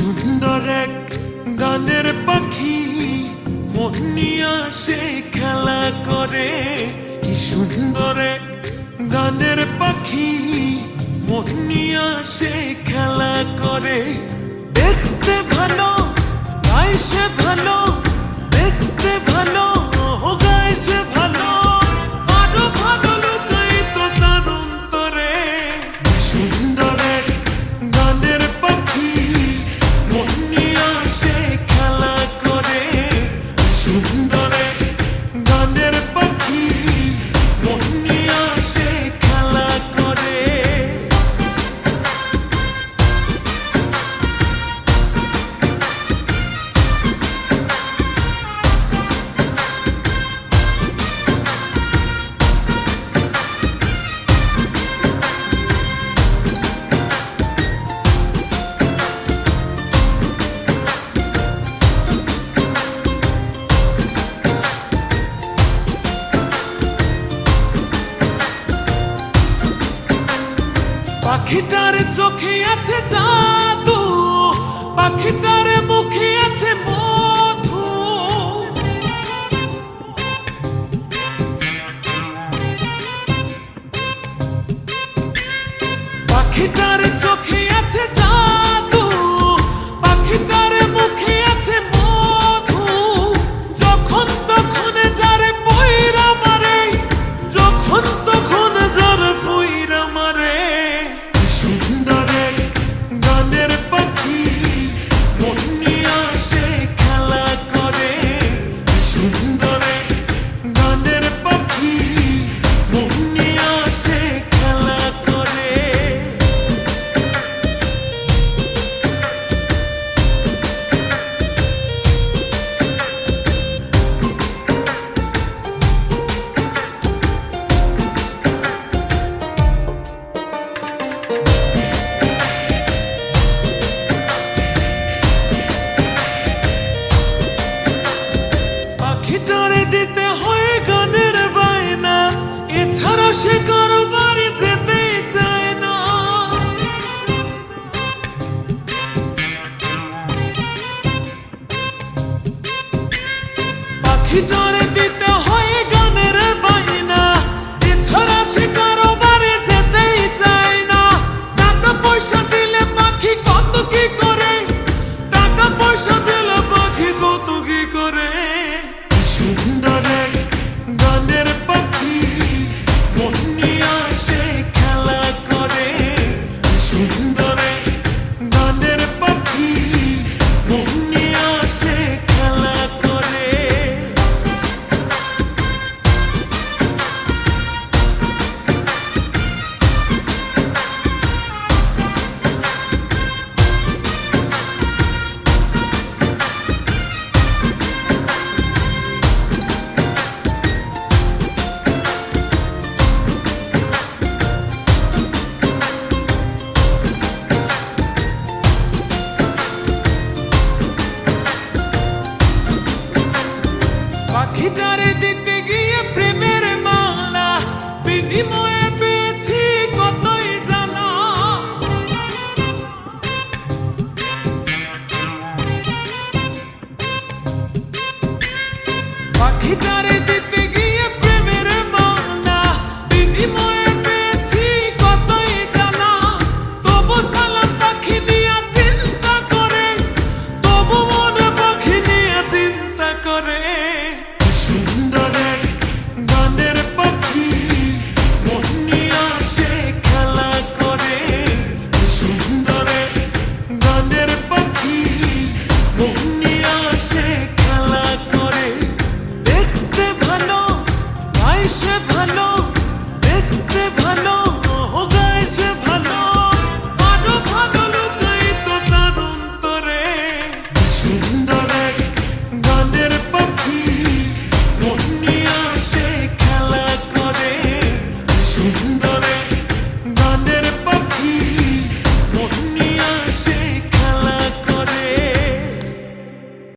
সুন্দর এক গানের পাখি মনিয়া সে খেলা করে। কি সুন্দর এক গানের পাখি মনিয়া সে খেলা করে। দেখতে ভালো আইসে ভালো, দেখতে ভালো। পাখিটার চোখে আছে জাদু পাখিটার মুখে আছে মধু। You don't big, you.